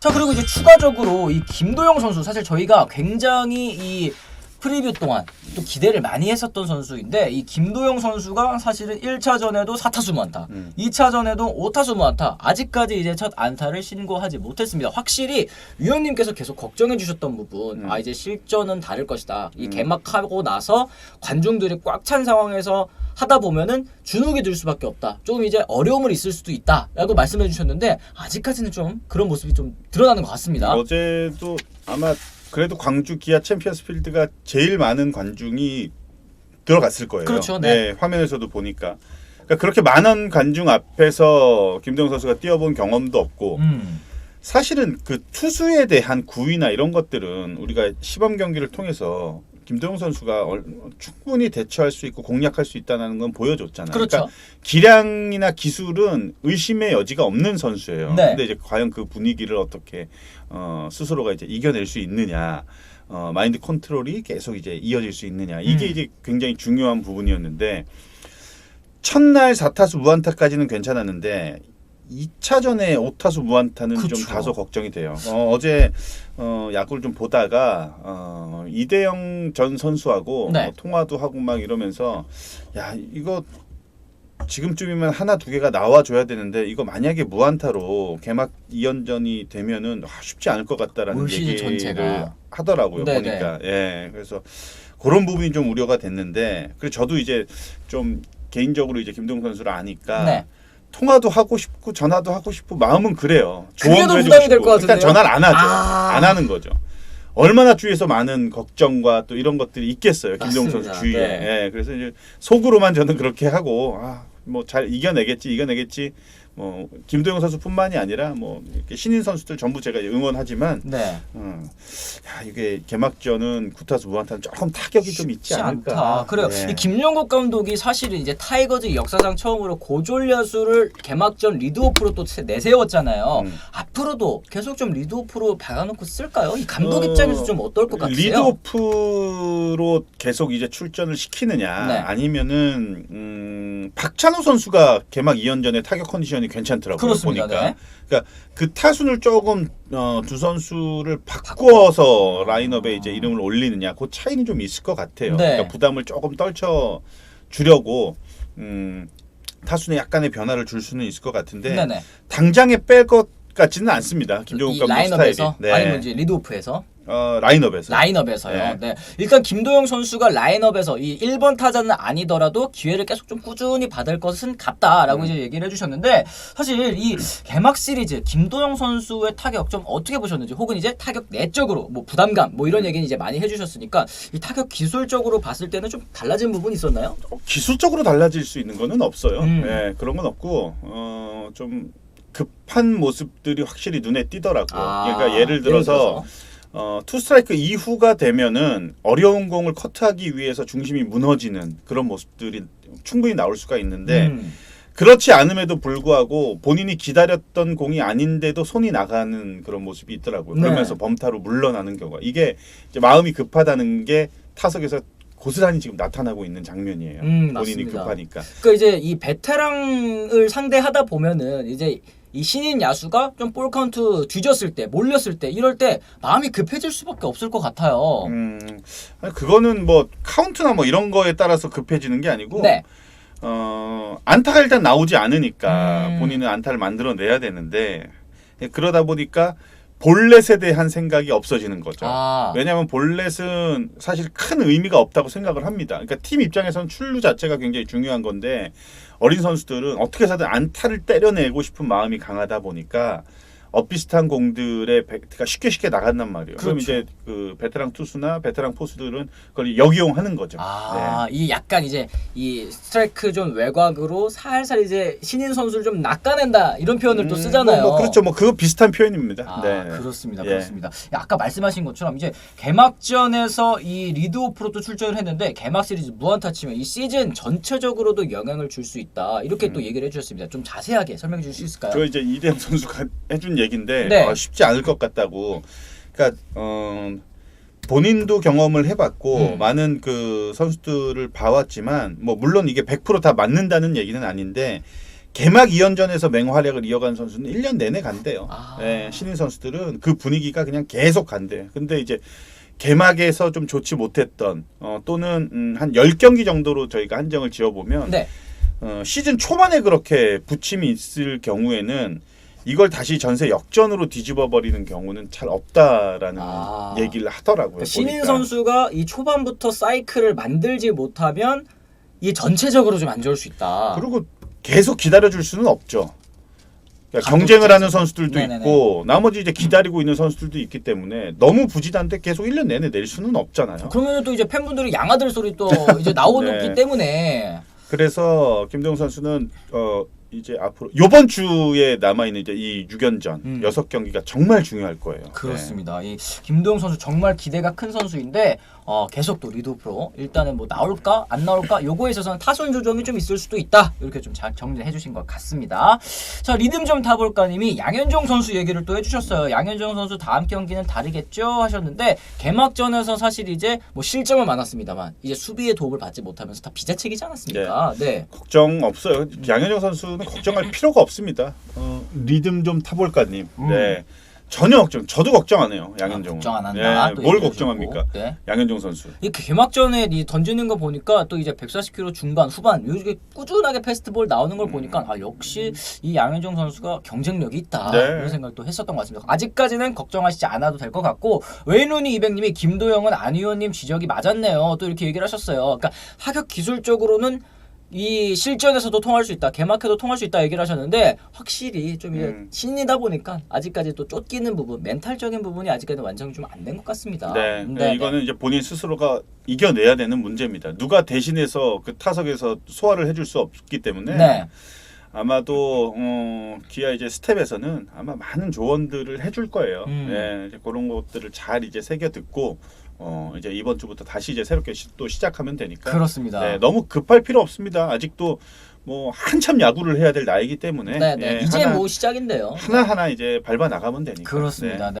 자 그리고 이제 추가적으로 이 김도영 선수 사실 저희가 굉장히 이 프리뷰 동안 또 기대를 많이 했었던 선수인데 이 김도영 선수가 사실은 1차전에도 4타수 무안타, 음. 2차전에도 5타수 무안타, 아직까지 이제 첫 안타를 신고하지 못했습니다. 확실히 위원님께서 계속 걱정해 주셨던 부분, 음. 아 이제 실전은 다를 것이다. 이 음. 개막하고 나서 관중들이 꽉 찬 상황에서 하다 보면은 주눅이 들 수밖에 없다. 조금 이제 어려움을 있을 수도 있다라고 말씀해 주셨는데 아직까지는 좀 그런 모습이 좀 드러나는 것 같습니다. 어제도 아마 그래도 광주 기아 챔피언스 필드가 제일 많은 관중이 들어갔을 거예요. 그렇죠, 네. 화면에서도 보니까. 그러니까 그렇게 많은 관중 앞에서 김동현 선수가 뛰어본 경험도 없고 음. 사실은 그 투수에 대한 구위나 이런 것들은 우리가 시범 경기를 통해서 김도영 선수가 얼- 충분히 대처할 수 있고 공략할 수 있다는 건 보여줬잖아요. 그렇죠. 그러니까 기량이나 기술은 의심의 여지가 없는 선수예요. 네. 근데 이제 과연 그 분위기를 어떻게 어, 스스로가 이제 이겨낼 수 있느냐, 어, 마인드 컨트롤이 계속 이제 이어질 수 있느냐 이게 음. 이제 굉장히 중요한 부분이었는데 첫날 4타수 무안타까지는 괜찮았는데 2차전에 5타수 무안타는 좀 그쵸. 다소 걱정이 돼요. 어, 어제 어, 야구를 좀 보다가 어, 이대영 전 선수하고 네. 뭐 통화도 하고 막 이러면서 야 이거 지금쯤이면 하나 두 개가 나와줘야 되는데 이거 만약에 무안타로 개막 2연전이 되면은 아, 쉽지 않을 것 같다라는 얘기를 전체가. 하더라고요 네네. 보니까 예 그래서 그런 부분이 좀 우려가 됐는데 그리고 저도 이제 좀 개인적으로 이제 김동 선수를 아니까 네. 통화도 하고 싶고 전화도 하고 싶고 마음은 그래요. 그게 조언도 더 해주고 부담이 될 싶고. 것 같은데요? 일단 전화를 안 하죠. 아. 안 하는 거죠. 얼마나 주위에서 많은 걱정과 또 이런 것들이 있겠어요. 김동 맞습니다. 선수 주위에. 네. 예, 그래서 이제 속으로만 저는 그렇게 하고 아, 뭐 잘 이겨내겠지, 이겨내겠지. 뭐 김도영 선수뿐만이 아니라 뭐 신인 선수들 전부 제가 응원하지만 네. 음, 야, 이게 개막전은 구타수 무한타는 조금 타격이 좀 있지 않을까. 않다. 그래요. 네. 이 김영국 감독이 사실은 이제 타이거즈 역사상 처음으로 고졸야수를 개막전 리드오프로 또 내세웠잖아요. 음. 앞으로도 계속 좀 리드오프로 박아놓고 쓸까요? 이 감독 어, 입장에서 좀 어떨 것 같으세요? 리드오프로 계속 이제 출전을 시키느냐 네. 아니면은 음, 박찬호 선수가 개막 2연전에 타격 컨디션이 괜찮더라고요 그렇습니다. 보니까 네. 그러니까 그 타순을 조금 어, 두 선수를 바꾸어서 라인업에 이제 이름을 올리느냐 그 차이는 좀 있을 것 같아요 네. 그러니까 부담을 조금 떨쳐 주려고 음, 타순에 약간의 변화를 줄 수는 있을 것 같은데 네네. 당장에 뺄 것 같지는 않습니다 김종국 이 감독 라인업에서 스타일이 네. 아니면 이제 리드오프에서 어, 라인업에서 라인업에서요. 네. 네. 일단 김도영 선수가 라인업에서 이 1번 타자는 아니더라도 기회를 계속 좀 꾸준히 받을 것은 음. 같다라고 이제 얘기를 해주셨는데 사실 이 개막 시리즈 김도영 선수의 타격 좀 어떻게 보셨는지 혹은 이제 타격 내적으로 뭐 부담감 뭐 음. 이런 얘기는 이제 많이 해주셨으니까 이 타격 기술적으로 봤을 때는 좀 달라진 부분이 있었나요? 기술적으로 달라질 수 있는 거는 없어요. 음. 예, 그런 건 없고 어, 좀 급한 모습들이 확실히 눈에 띄더라고요. 아, 그러니까 예를 들어서 어, 투 스트라이크 이후가 되면은 어려운 공을 커트하기 위해서 중심이 무너지는 그런 모습들이 충분히 나올 수가 있는데 음. 그렇지 않음에도 불구하고 본인이 기다렸던 공이 아닌데도 손이 나가는 그런 모습이 있더라고요. 네. 그러면서 범타로 물러나는 경우가 이게 마음이 급하다는 게 타석에서 고스란히 지금 나타나고 있는 장면이에요. 음, 본인이 맞습니다. 급하니까. 그 이제 이 베테랑을 상대하다 보면은 이제 이 신인 야수가 좀 볼 카운트 뒤졌을 때 몰렸을 때 이럴 때 마음이 급해질 수밖에 없을 것 같아요. 음, 아니, 그거는 뭐 카운트나 뭐 이런 거에 따라서 급해지는 게 아니고 네. 어, 안타가 일단 나오지 않으니까 음. 본인은 안타를 만들어내야 되는데 예, 그러다 보니까 볼넷에 대한 생각이 없어지는 거죠. 아. 왜냐하면 볼넷은 사실 큰 의미가 없다고 생각을 합니다. 그러니까 팀 입장에서는 출루 자체가 굉장히 중요한 건데 어린 선수들은 어떻게 해서든 안타를 때려내고 싶은 마음이 강하다 보니까 엇비슷한 공들의 배트가 쉽게 쉽게 나간단 말이에요. 그럼 그렇죠. 이제 그 베테랑 투수나 베테랑 포수들은 그걸 역이용하는 거죠. 아, 이 약간 이제 이 스트라이크 존 외곽으로 살살 이제 신인 선수를 좀 낚아낸다 이런 표현을 또 음, 쓰잖아요. 뭐, 뭐 그렇죠. 뭐 그거 비슷한 표현입니다. 아, 네. 그렇습니다. 예. 그렇습니다. 아까 말씀하신 것처럼 이제 개막전에서 이 리드오프로 또 출전을 했는데 개막 시리즈 무안타 치면 이 시즌 전체적으로도 영향을 줄 수 있다. 이렇게 또 얘기를 해주셨습니다. 좀 자세하게 설명해 주실 수 있을까요? 음. 그 이제 이대영 선수가 해준 얘기인데 네. 아, 쉽지 않을 것 같다고. 그러니까 어, 본인도 경험을 해봤고 음. 많은 그 선수들을 봐왔지만 뭐 물론 이게 100%다 맞는다는 얘기는 아닌데 개막 2연전에서 맹활약을 이어간 선수는 1년 내내 간대요. 아. 예, 신인 선수들은 그 분위기가 그냥 계속 간대요. 근데 이제 개막에서 좀 좋지 못했던 어, 또는 음, 한 10경기 정도로 저희가 한정을 지어보면 네. 어, 시즌 초반에 그렇게 부침이 있을 경우에는 이걸 다시 전세 역전으로 뒤집어 버리는 경우는 잘 없다라는 아. 얘기를 하더라고요. 그러니까 신인 보니까. 선수가 이 초반부터 사이클을 만들지 못하면 이 전체적으로 좀 안 좋을 수 있다. 그리고 계속 기다려 줄 수는 없죠. 그러니까 경쟁을 하는. 선수들도 네네네. 있고 나머지 이제 기다리고 있는 선수들도 있기 때문에 너무 부진한데 계속 1년 내내 낼 수는 없잖아요. 그러면 또 이제 팬분들이 양아들 소리 또 이제 나오기 네. 때문에 그래서 김동 선수는 어 이제 앞으로 요번 주에 남아 있는 이제 이 6연전 음. 여섯 경기가 정말 중요할 거예요. 그렇습니다. 이 김도영 선수 정말 기대가 큰 선수인데 어, 계속 또 리드 프로 일단은 뭐 나올까 안 나올까 요거에 있어서는 타선 조정이 좀 있을 수도 있다 이렇게 좀 잘 정리해 주신 것 같습니다. 자 리듬 좀 타볼까 님이 양현종 선수 얘기를 또 해주셨어요. 양현종 선수 다음 경기는 다르겠죠 하셨는데 개막전에서 사실 이제 뭐 실점은 많았습니다만 이제 수비의 도움을 받지 못하면서 다 비자책이지 않았습니까? 네. 걱정 없어요. 양현종 선수는 걱정할 필요가 없습니다. 어, 리듬 좀 타볼까 님. 음. 네. 전혀 걱정. 저도 걱정 안 해요. 양현종. 아, 걱정 안 한다. 네, 또뭘 얘기해 걱정합니까? 네. 양현종 선수. 이 개막전에 이 던지는 거 보니까 또 이제 140km 중반 후반 요즘에 꾸준하게 패스트볼 나오는 걸 보니까 아 역시 이 양현종 선수가 경쟁력이 있다 네. 이런 생각도 했었던 것 같습니다. 아직까지는 걱정하시지 않아도 될 것 같고 웨이누니 200님이 김도영은 안 의원님 지적이 맞았네요. 또 이렇게 얘기를 하셨어요. 그러니까 하격 기술적으로는 이 실전에서도 통할 수 있다, 개막해도 통할 수 있다 얘기를 하셨는데 확실히 좀 이제 음. 신이다 보니까 아직까지 또 쫓기는 부분, 멘탈적인 부분이 아직까지 완성이 좀 안 된 것 같습니다. 네, 네. 이거는 이제 본인 스스로가 이겨내야 되는 문제입니다. 누가 대신해서 그 타석에서 소화를 해줄 수 없기 때문에 네. 아마도 어, 기아 이제 스텝에서는 아마 많은 조언들을 해줄 거예요. 음. 네, 그런 것들을 잘 이제 새겨 듣고 어, 이제 이번 주부터 다시 이제 새롭게 시, 또 시작하면 되니까. 그렇습니다. 네, 너무 급할 필요 없습니다. 아직도 뭐 한참 야구를 해야 될 나이기 때문에 네, 네. 예, 이제 하나, 뭐 시작인데요. 하나 하나 이제 밟아 나가면 되니까. 그렇습니다. 네.